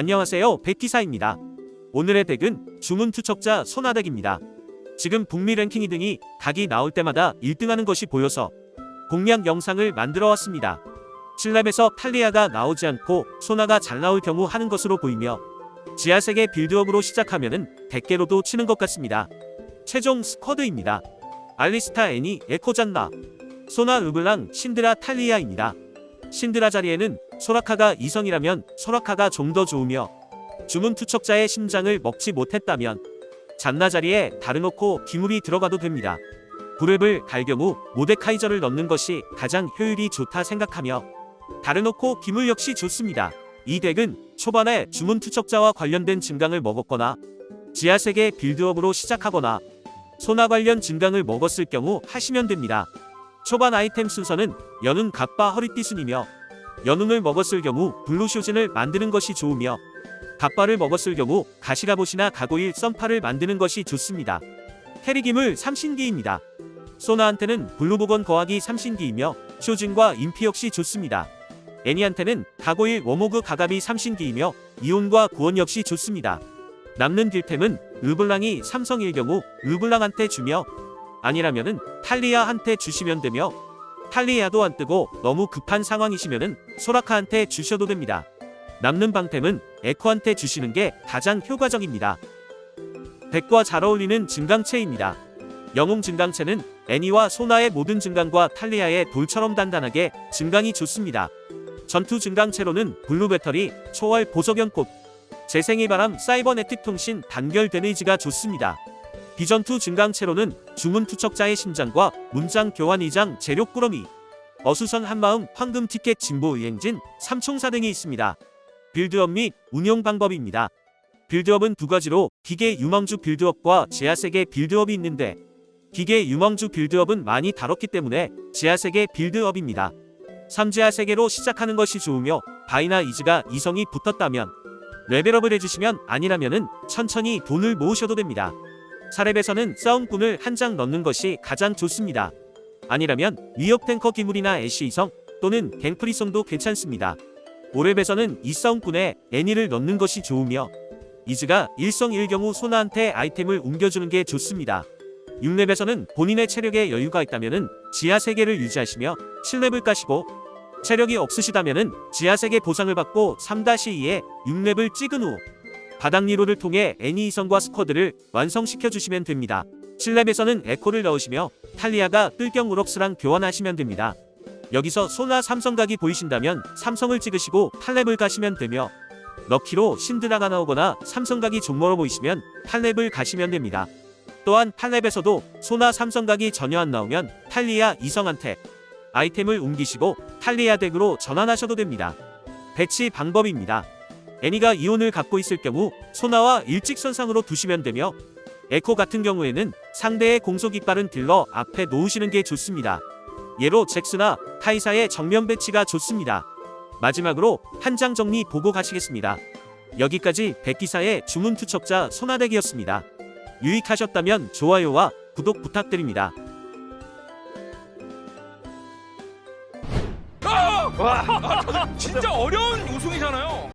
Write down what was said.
안녕하세요 백기사입니다. 오늘의 덱은 주문 투척자 소나덱입니다. 지금 북미 랭킹 2등이 각이 나올 때마다 1등하는 것이 보여서 공략 영상을 만들어 왔습니다. 7렙에서 탈리아가 나오지 않고 소나가 잘 나올 경우 하는 것으로 보이며 지하세계 빌드업으로 시작하면은 100개로도 치는 것 같습니다. 최종 스쿼드입니다. 알리스타 애니 에코잔나 소나 르블랑 신드라 탈리아입니다. 신드라 자리에는 소라카가 이성이라면 소라카가 좀 더 좋으며 주문 투척자의 심장을 먹지 못했다면 잔나 자리에 다르노코 기물이 들어가도 됩니다. 브랩을 갈 경우 모데카이저를 넣는 것이 가장 효율이 좋다 생각하며 다르노코 기물 역시 좋습니다. 이 덱은 초반에 주문 투척자와 관련된 증강을 먹었거나 지하세계 빌드업으로 시작하거나 소나 관련 증강을 먹었을 경우 하시면 됩니다. 초반 아이템 순서는 연운 갑바 허리띠 순이며 연운을 먹었을 경우 블루쇼진을 만드는 것이 좋으며 갑바를 먹었을 경우 가시가봇이나 가고일 썸파를 만드는 것이 좋습니다. 캐리기물 삼신기입니다. 소나한테는 블루보건 거하기 삼신기이며 쇼진과 인피 역시 좋습니다. 애니한테는 가고일 워모그 가가비 삼신기이며 이온과 구원 역시 좋습니다. 남는 딜템은 르블랑이 삼성일 경우 르블랑한테 주며 아니라면은 탈리아한테 주시면 되며 탈리아도 안 뜨고 너무 급한 상황이시면은 소라카한테 주셔도 됩니다. 남는 방템은 에코한테 주시는 게 가장 효과적입니다. 백과 잘 어울리는 증강체입니다. 영웅 증강체는 애니와 소나의 모든 증강과 탈리아의 돌처럼 단단하게 증강이 좋습니다. 전투 증강체로는 블루 배터리, 초월 보석연꽃, 재생의 바람 사이버네틱 통신 단결 데미지가 좋습니다. 비전투 증강체로는 주문 투척자의 심장과 문장 교환 이장 재료 꾸러미, 어수선 한마음 황금 티켓 진보 의행진 삼총사 등이 있습니다. 빌드업 및 운용 방법입니다. 빌드업은 두 가지로 기계 유망주 빌드업과 지하세계 빌드업이 있는데 기계 유망주 빌드업은 많이 다뤘기 때문에 지하세계 빌드업입니다. 3지하 세계로 시작하는 것이 좋으며 바이나 이즈가 이성이 붙었다면 레벨업을 해주시면 아니라면 은 천천히 돈을 모으셔도 됩니다. 사렙에서는 싸움꾼을 한 장 넣는 것이 가장 좋습니다. 아니라면 위협 탱커 기물이나 애쉬 이성 또는 갱프리성도 괜찮습니다. 오렙에서는 이 싸움꾼에 애니를 넣는 것이 좋으며 이즈가 일성일 경우 소나한테 아이템을 옮겨주는 게 좋습니다. 6렙에서는 본인의 체력에 여유가 있다면은 지하 세계를 유지하시며 7렙을 까시고 체력이 없으시다면은 지하 세계 보상을 받고 3-2에 6렙을 찍은 후 바닥 리로를 통해 애니 이성과 스쿼드를 완성시켜 주시면 됩니다. 7렙에서는 에코를 넣으시며 탈리아가 뜰경 우럭스랑 교환하시면 됩니다. 여기서 소나 삼성각이 보이신다면 삼성을 찍으시고 8렙을 가시면 되며 럭키로 신드라가 나오거나 삼성각이 좀 멀어 보이시면 8렙을 가시면 됩니다. 또한 8렙에서도 소나 삼성각이 전혀 안 나오면 탈리아 이성한테 아이템을 옮기시고 탈리아 덱으로 전환하셔도 됩니다. 배치 방법입니다. 애니가 이온을 갖고 있을 경우 소나와 일직선상으로 두시면 되며 에코 같은 경우에는 상대의 공속 이빨은 딜러 앞에 놓으시는 게 좋습니다. 예로 잭스나 카이사의 정면 배치가 좋습니다. 마지막으로 한 장 정리 보고 가시겠습니다. 여기까지 백기사의 주문 투척자 소나덱이었습니다. 유익하셨다면 좋아요와 구독 부탁드립니다. 와, 아, 저는 진짜 어려운 우승이잖아요.